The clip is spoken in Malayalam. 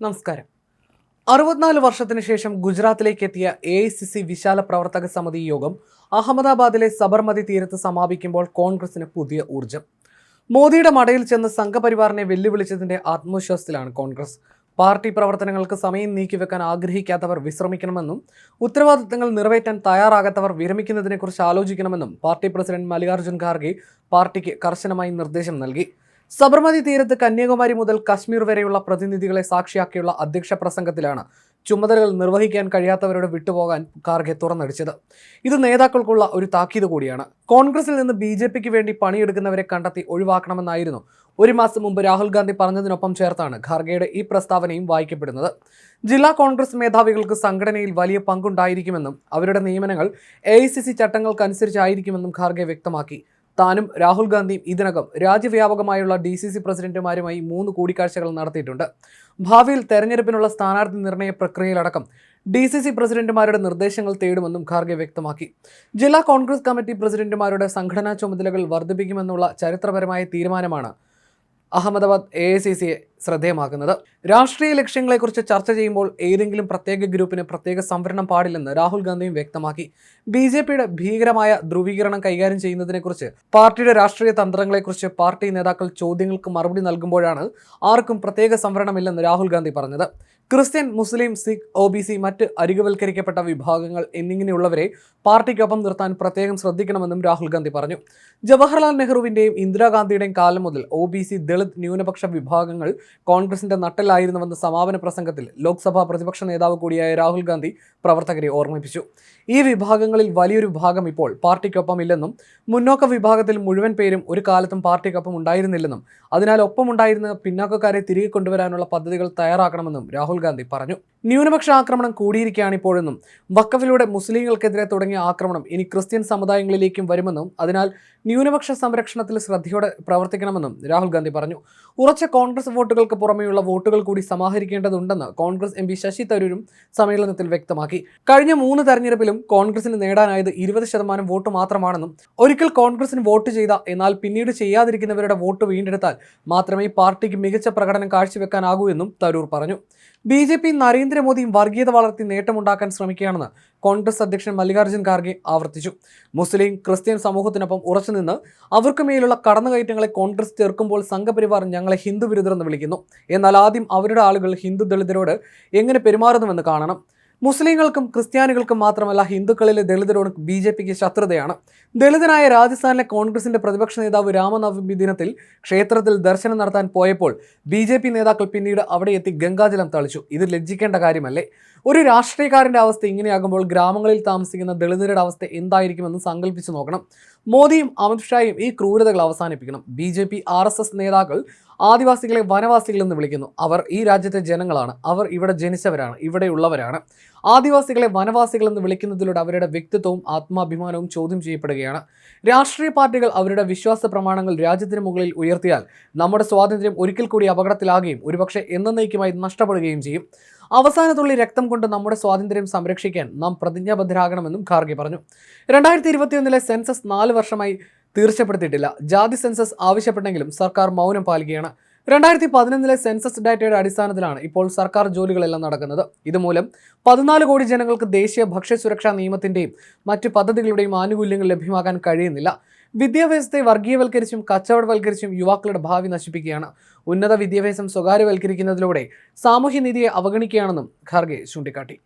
നമസ്കാരം. അറുപത്തിനാല് വർഷത്തിന് ശേഷം ഗുജറാത്തിലേക്ക് എത്തിയ എ ഐ സി സി വിശാല പ്രവർത്തക സമിതി യോഗം അഹമ്മദാബാദിലെ സബർമതി തീരത്ത് സമാപിക്കുമ്പോൾ കോൺഗ്രസിന് പുതിയ ഊർജം മോദിയുടെ മടയിൽ ചെന്ന് സംഘപരിവാറിനെ വെല്ലുവിളിച്ചതിന്റെ ആത്മവിശ്വാസത്തിലാണ് കോൺഗ്രസ്. പാർട്ടി പ്രവർത്തനങ്ങൾക്ക് സമയം നീക്കിവെക്കാൻ ആഗ്രഹിക്കാത്തവർ വിശ്രമിക്കണമെന്നും ഉത്തരവാദിത്തങ്ങൾ നിറവേറ്റാൻ തയ്യാറാകാത്തവർ വിരമിക്കുന്നതിനെക്കുറിച്ച് ആലോചിക്കണമെന്നും പാർട്ടി പ്രസിഡന്റ് മല്ലികാർജുൻ ഖാർഗെ പാർട്ടിക്ക് കർശനമായി നിർദ്ദേശം നൽകി. സബർമതി തീരത്ത് കന്യാകുമാരി മുതൽ കശ്മീർ വരെയുള്ള പ്രതിനിധികളെ സാക്ഷിയാക്കിയുള്ള അധ്യക്ഷ പ്രസംഗത്തിലാണ് ചുമതലകൾ നിർവഹിക്കാൻ കഴിയാത്തവരോട് വിട്ടുപോകാൻ ഖാർഗെ തുറന്നടിച്ചത്. ഇത് നേതാക്കൾക്കുള്ള ഒരു താക്കീത് കൂടിയാണ്. കോൺഗ്രസിൽ നിന്ന് ബി ജെ പിക്ക് വേണ്ടി പണിയെടുക്കുന്നവരെ കണ്ടെത്തി ഒഴിവാക്കണമെന്നായിരുന്നു. ഒരു മാസം മുമ്പ് രാഹുൽ ഗാന്ധി പറഞ്ഞതിനൊപ്പം ചേർത്താണ് ഖാർഗെയുടെ ഈ പ്രസ്താവനയും വായിക്കപ്പെടുന്നത്. ജില്ലാ കോൺഗ്രസ് മേധാവികൾക്ക് സംഘടനയിൽ വലിയ പങ്കുണ്ടായിരിക്കുമെന്നും അവരുടെ നിയമനങ്ങൾ എ ഐ സി സി ചട്ടങ്ങൾക്കനുസരിച്ചായിരിക്കുമെന്നും ഖാർഗെ വ്യക്തമാക്കി. താനും രാഹുൽ ഗാന്ധിയും ഇതിനകം രാജ്യവ്യാപകമായുള്ള ഡി സി സി പ്രസിഡന്റുമാരുമായി മൂന്ന് കൂടിക്കാഴ്ചകൾ നടത്തിയിട്ടുണ്ട്. ഭാവിയിൽ തെരഞ്ഞെടുപ്പിനുള്ള സ്ഥാനാർത്ഥി നിർണയ പ്രക്രിയയിലടക്കം ഡി സി സി പ്രസിഡന്റുമാരുടെ നിർദ്ദേശങ്ങൾ തേടുമെന്നും ഖാർഗെ വ്യക്തമാക്കി. ജില്ലാ കോൺഗ്രസ് കമ്മിറ്റി പ്രസിഡന്റുമാരുടെ സംഘടനാ ചുമതലകൾ വർദ്ധിപ്പിക്കുമെന്നുള്ള ചരിത്രപരമായ തീരുമാനമാണ് അഹമ്മദാബാദ് എ ഐ സി സിയെ ശ്രദ്ധേയമാക്കുന്നത്. രാഷ്ട്രീയ ലക്ഷ്യങ്ങളെക്കുറിച്ച് ചർച്ച ചെയ്യുമ്പോൾ ഏതെങ്കിലും പ്രത്യേക ഗ്രൂപ്പിന് പ്രത്യേക സംവരണം പാടില്ലെന്ന് രാഹുൽ ഗാന്ധിയും വ്യക്തമാക്കി. ബി ജെ പിയുടെ ഭീകരമായ ധ്രുവീകരണം കൈകാര്യം ചെയ്യുന്നതിനെക്കുറിച്ച് പാർട്ടിയുടെ രാഷ്ട്രീയ തന്ത്രങ്ങളെക്കുറിച്ച് പാർട്ടി നേതാക്കൾ ചോദ്യങ്ങൾക്ക് മറുപടി നൽകുമ്പോഴാണ് ആർക്കും പ്രത്യേക സംവരണമില്ലെന്ന് രാഹുൽ ഗാന്ധി പറഞ്ഞത്. ക്രിസ്ത്യൻ മുസ്ലിം സിഖ് ഒ ബി സി മറ്റ് അരികുവൽക്കരിക്കപ്പെട്ട വിഭാഗങ്ങൾ എന്നിങ്ങനെയുള്ളവരെ പാർട്ടിക്കൊപ്പം നിർത്താൻ പ്രത്യേകം ശ്രദ്ധിക്കണമെന്നും രാഹുൽ ഗാന്ധി പറഞ്ഞു. ജവഹർലാൽ നെഹ്റുവിന്റെയും ഇന്ദിരാഗാന്ധിയുടെയും കാലം മുതൽ ഒ ബി സി ദളിത് ന്യൂനപക്ഷ വിഭാഗങ്ങൾ കോൺഗ്രസിന്റെ നട്ടലായിരുന്നുവെന്ന സമാപന പ്രസംഗത്തിൽ ലോക്സഭാ പ്രതിപക്ഷ നേതാവ് കൂടിയായ രാഹുൽ ഗാന്ധി പ്രവർത്തകരെ ഓർമ്മിപ്പിച്ചു. ഈ വിഭാഗങ്ങളിൽ വലിയൊരു ഭാഗം ഇപ്പോൾ പാർട്ടിക്കൊപ്പം ഇല്ലെന്നും മുന്നോക്ക വിഭാഗത്തിൽ മുഴുവൻ പേരും ഒരു കാലത്തും പാർട്ടിക്കൊപ്പം ഉണ്ടായിരുന്നില്ലെന്നും അതിനാൽ ഒപ്പമുണ്ടായിരുന്ന പിന്നാക്കക്കാരെ തിരികെ കൊണ്ടുവരാനുള്ള പദ്ധതികൾ തയ്യാറാക്കണമെന്നും രാഹുൽ ഗാന്ധി പറഞ്ഞു. ന്യൂനപക്ഷ ആക്രമണം കൂടിയിരിക്കുകയാണ് ഇപ്പോഴെന്നും വക്കഫിലൂടെ മുസ്ലിങ്ങൾക്കെതിരെ തുടങ്ങിയ ആക്രമണം ഇനി ക്രിസ്ത്യൻ സമുദായങ്ങളിലേക്കും വരുമെന്നും അതിനാൽ ന്യൂനപക്ഷ സംരക്ഷണത്തിൽ ശ്രദ്ധയോടെ പ്രവർത്തിക്കണമെന്നും രാഹുൽ ഗാന്ധി പറഞ്ഞു. ഉറച്ച കോൺഗ്രസ് വോട്ടുകൾക്ക് പുറമെയുള്ള വോട്ടുകൾ കൂടി സമാഹരിക്കേണ്ടതുണ്ടെന്ന് കോൺഗ്രസ് എം ശശി തരൂരും സമ്മേളനത്തിൽ വ്യക്തമാക്കി. കഴിഞ്ഞ മൂന്ന് തെരഞ്ഞെടുപ്പിലും കോൺഗ്രസിന് നേടാനായത് ഇരുപത് ശതമാനം വോട്ട് മാത്രമാണെന്നും ഒരിക്കൽ കോൺഗ്രസിന് വോട്ട് ചെയ്ത എന്നാൽ പിന്നീട് ചെയ്യാതിരിക്കുന്നവരുടെ വോട്ട് വീണ്ടെടുത്താൽ മാത്രമേ പാർട്ടിക്ക് മികച്ച പ്രകടനം കാഴ്ചവെക്കാനാകൂ എന്നും തരൂർ പറഞ്ഞു. ബി ജെ പി നരേന്ദ്രമോദിയും വർഗീയത വളർത്തി നേട്ടമുണ്ടാക്കാൻ ശ്രമിക്കുകയാണെന്ന് കോൺഗ്രസ് അധ്യക്ഷൻ മല്ലികാർജുൻ ഖാർഗെ ആവർത്തിച്ചു. മുസ്ലിം ക്രിസ്ത്യൻ സമൂഹത്തിനൊപ്പം ഉറച്ചുനിന്ന് അവർക്ക് മേലുള്ള കടന്നുകയറ്റങ്ങളെ കോൺഗ്രസ് ചേർക്കുമ്പോൾ സംഘപരിവാർ ഞങ്ങളെ ഹിന്ദു വിരുദ്ധരെന്ന് വിളിക്കുന്നു. എന്നാൽ ആദ്യം അവരുടെ ആളുകൾ ഹിന്ദു ദളിതരോട് എങ്ങനെ പെരുമാറുന്നുവെന്ന് കാണണം. മുസ്ലിങ്ങൾക്കും ക്രിസ്ത്യാനികൾക്കും മാത്രമല്ല ഹിന്ദുക്കളിലെ ദളിതരോട് ബി ജെ പിക്ക് ശത്രുതയാണ്. ദളിതനായ രാജസ്ഥാനിലെ കോൺഗ്രസിന്റെ പ്രതിപക്ഷ നേതാവ് രാമനവമി ദിനത്തിൽ ക്ഷേത്രത്തിൽ ദർശനം നടത്താൻ പോയപ്പോൾ ബി നേതാക്കൾ പിന്നീട് അവിടെ എത്തി ഗംഗാജലം തളിച്ചു. ഇത് ലജ്ജിക്കേണ്ട കാര്യമല്ലേ? ഒരു രാഷ്ട്രീയക്കാരന്റെ അവസ്ഥ ഇങ്ങനെയാകുമ്പോൾ ഗ്രാമങ്ങളിൽ താമസിക്കുന്ന ദളിതരുടെ അവസ്ഥ എന്തായിരിക്കുമെന്ന് സങ്കല്പിച്ചു നോക്കണം. മോദിയും അമിത്ഷായും ഈ ക്രൂരതകൾ അവസാനിപ്പിക്കണം. B J P R S S നേതാക്കൾ ആദിവാസികളെ വനവാസികളെന്ന് വിളിക്കുന്നു. അവർ ഈ രാജ്യത്തെ ജനങ്ങളാണ്. അവർ ഇവിടെ ജനിച്ചവരാണ്. ഇവിടെയുള്ളവരാണ്. ആദിവാസികളെ വനവാസികൾ എന്ന് വിളിക്കുന്നതിലൂടെ അവരുടെ വ്യക്തിത്വവും ആത്മാഭിമാനവും ചോദ്യം ചെയ്യപ്പെടുകയാണ്. രാഷ്ട്രീയ പാർട്ടികൾ അവരുടെ വിശ്വാസ പ്രമാണങ്ങൾ രാജ്യത്തിന് മുകളിൽ ഉയർത്തിയാൽ നമ്മുടെ സ്വാതന്ത്ര്യം ഒരിക്കൽ കൂടി അപകടത്തിലാകുകയും ഒരുപക്ഷെ എന്നേക്കുമായി നഷ്ടപ്പെടുകയും ചെയ്യും. അവസാനത്തുള്ളി രക്തം കൊണ്ട് നമ്മുടെ സ്വാതന്ത്ര്യം സംരക്ഷിക്കാൻ നാം പ്രതിജ്ഞാബദ്ധരാകണമെന്നും ഖാർഗെ പറഞ്ഞു. രണ്ടായിരത്തി ഇരുപത്തിയൊന്നിലെ സെൻസസ് നാല് വർഷമായി തീർച്ചപ്പെടുത്തിയിട്ടില്ല. ജാതി സെൻസസ് ആവശ്യപ്പെട്ടെങ്കിലും സർക്കാർ മൗനം പാലിക്കുകയാണ്. രണ്ടായിരത്തി പതിനൊന്നിലെ സെൻസസ് ഡാറ്റയുടെ അടിസ്ഥാനത്തിലാണ് ഇപ്പോൾ സർക്കാർ ജോലികളെല്ലാം നടക്കുന്നത്. ഇതുമൂലം പതിനാല് കോടി ജനങ്ങൾക്ക് ദേശീയ ഭക്ഷ്യസുരക്ഷാ നിയമത്തിന്റെയും മറ്റ് പദ്ധതികളുടെയും ആനുകൂല്യങ്ങൾ ലഭ്യമാക്കാൻ കഴിയുന്നില്ല. വിദ്യാഭ്യാസത്തെ വർഗീയവൽക്കരിച്ചും കച്ചവടവൽക്കരിച്ചും യുവാക്കളുടെ ഭാവി നശിപ്പിക്കുകയാണ്. ഉന്നത വിദ്യാഭ്യാസം സ്വകാര്യവൽക്കരിക്കുന്നതിലൂടെ സാമൂഹ്യനീതിയെ അവഗണിക്കുകയാണെന്നും ഖാർഗെ ചൂണ്ടിക്കാട്ടി.